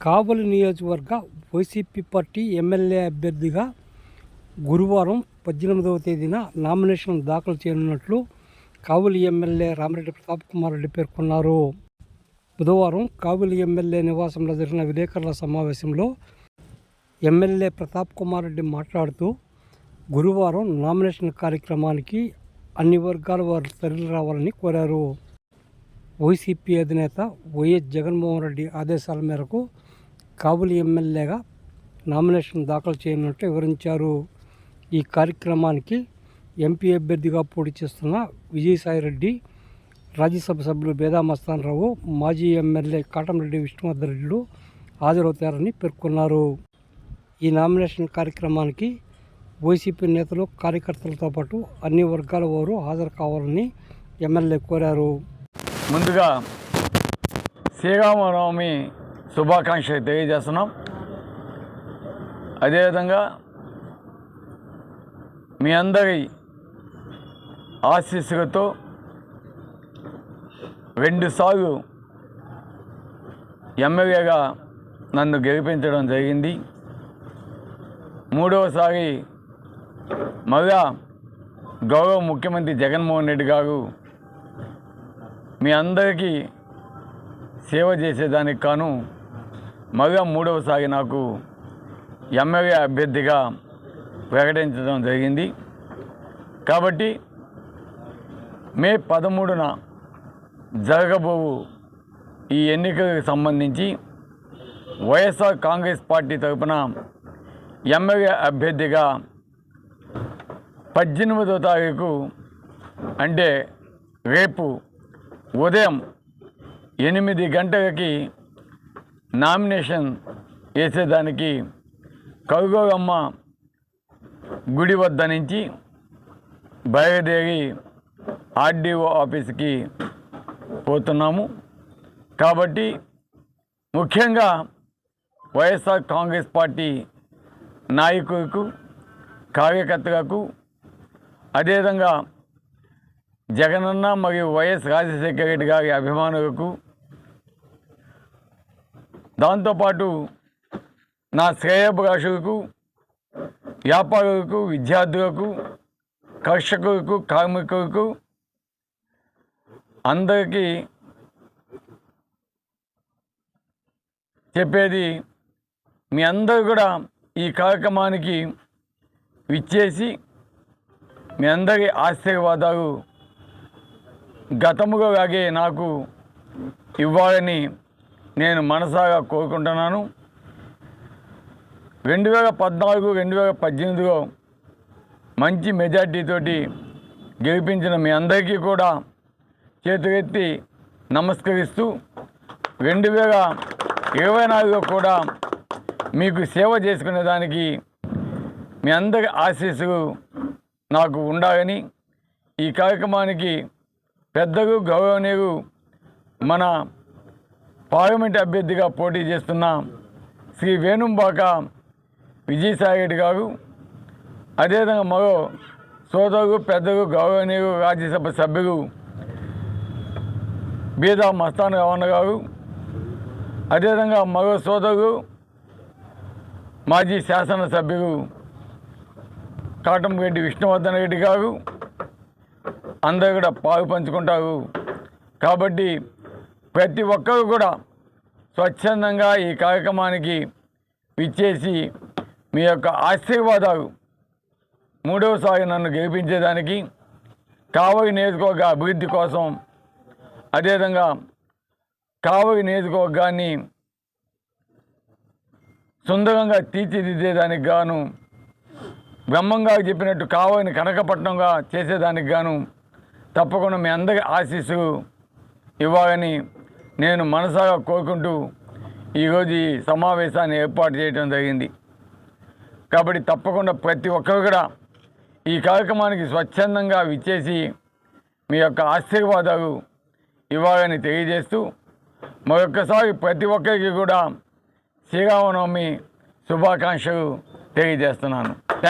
కావలి నియోజకవర్గ YCP party MLA అభ్యర్థిగా గురువారం పద్దెనిమిదవ తేదీన నామినేషన్ దాఖలు చేయనున్నట్లు కావలి ఎమ్మెల్యే రామిరెడ్డి ప్రతాప్ కుమార్ రెడ్డి పేర్కొన్నారు. బుధవారం కావలి ఎమ్మెల్యే నివాసంలో జరిగిన విలేకరుల సమావేశంలో ఎమ్మెల్యే ప్రతాప్ కుమార్ రెడ్డి మాట్లాడుతూ గురువారం నామినేషన్ కార్యక్రమానికి అన్ని వర్గాల వారు తరలి రావాలని కోరారు. వైసీపీ అధినేత వైఎస్ జగన్మోహన్ రెడ్డి ఆదేశాల మేరకు కావలి ఎమ్మెల్యేగా నామినేషన్ దాఖలు చేయనున్నట్టు వివరించారు. ఈ కార్యక్రమానికి ఎంపీ అభ్యర్థిగా పోటీ చేస్తున్న విజయసాయిరెడ్డి రాజ్యసభ సభ్యులు బేదా మస్తానరావు మాజీ ఎమ్మెల్యే కాటంరెడ్డి విష్ణువర్ధన్ రెడ్డిలు హాజరవుతారని పేర్కొన్నారు. ఈ నామినేషన్ కార్యక్రమానికి వైసీపీ నేతలు కార్యకర్తలతో పాటు అన్ని వర్గాల వారు హాజరు కావాలని ఎమ్మెల్యే కోరారు. ముందుగా శ్రీరామనవమి శుభాకాంక్షలు తెలియజేస్తున్నాం. అదేవిధంగా మీ అందరి ఆశీస్సులతో రెండుసార్లు ఎమ్మెల్యేగా నన్ను గెలిపించడం జరిగింది. మూడవసారి మళ్ళా గౌరవ ముఖ్యమంత్రి జగన్మోహన్ రెడ్డి గారు మీ అందరికీ సేవ చేసేదానికి కాను మళ్ళా మూడవసారి నాకు ఎమ్మెల్యే అభ్యర్థిగా ప్రకటించడం జరిగింది. కాబట్టి మే పదమూడున జరగబోవు ఈ ఎన్నికలకు సంబంధించి వైఎస్ఆర్ కాంగ్రెస్ పార్టీ తరఫున ఎమ్మెల్యే అభ్యర్థిగా పద్దెనిమిదో తారీఖు అంటే రేపు ఉదయం ఎనిమిది గంటలకి నామినేషన్ వేసేదానికి కవిగోగమ్మ గుడి వద్ద నుంచి బయలుదేరి ఆర్డీఓ ఆఫీస్కి పోతున్నాము. కాబట్టి ముఖ్యంగా వైఎస్ఆర్ కాంగ్రెస్ పార్టీ నాయకులకు కార్యకర్తలకు అదేవిధంగా జగనన్న మరియు వైఎస్ రాజశేఖర రెడ్డి గారి అభిమానులకు దాంతోపాటు నా శ్రేయభిలాషులకు వ్యాపారులకు విద్యార్థులకు కర్షకులకు కార్మికులకు అందరికీ చెప్పేది మీ అందరూ కూడా ఈ కార్యక్రమానికి విచ్చేసి మీ అందరి ఆశీర్వాదాలు గతముగా లాగే నాకు ఇవ్వాలని నేను మనసాగా కోరుకుంటున్నాను. రెండు వేల పద్నాలుగు రెండు వేల పద్దెనిమిదిలో మంచి మెజార్టీతోటి గెలిపించిన మీ అందరికీ కూడా చేతులెత్తి నమస్కరిస్తూ రెండు వేల ఇరవై నాలుగులో కూడా మీకు సేవ చేసుకునే దానికి మీ అందరి ఆశీస్సులు నాకు ఉండాలని ఈ కార్యక్రమానికి పెద్దలు గౌరవనీయులు మన పార్లమెంట్ అభ్యర్థిగా పోటీ చేస్తున్న శ్రీ వేణుంబాక విజయసాయి రెడ్డి గారు అదేవిధంగా మరో సోదరు పెద్దలు గౌరవనీయులు రాజ్యసభ సభ్యులు బీదా మస్తాన్ రవణ గారు అదేవిధంగా మరో సోదరు మాజీ శాసనసభ్యులు కాటంరెడ్డి విష్ణువర్ధన్ రెడ్డి గారు అందరూ కూడా పాలు పంచుకుంటారు. కాబట్టి ప్రతి ఒక్కరు కూడా స్వచ్ఛందంగా ఈ కార్యక్రమానికి విచ్చేసి మీ యొక్క ఆశీర్వాదాలు మూడవసారి నన్ను గెలిపించేదానికి కావలి నియోజకవర్గ అభివృద్ధి కోసం అదేవిధంగా కావలి నియోజకవర్గాన్ని సుందరంగా తీర్చిదిద్దేదానికి గాను బ్రహ్మంగా చెప్పినట్టు కావలిని కనకపట్నంగా చేసేదానికి గాను తప్పకుండా మీ అందరి ఆశీస్సు ఇవ్వాలని నేను మనసాగా కోరుకుంటూ ఈరోజు ఈ సమావేశాన్ని ఏర్పాటు చేయడం జరిగింది. కాబట్టి తప్పకుండా ప్రతి ఒక్కరు కూడా ఈ కార్యక్రమానికి స్వచ్ఛందంగా విచ్చేసి మీ యొక్క ఆశీర్వాదాలు ఇవ్వాలని తెలియజేస్తూ మరొక్కసారి ప్రతి ఒక్కరికి కూడా శ్రీరామనవమి శుభాకాంక్షలు తెలియజేస్తున్నాను. థ్యాంక్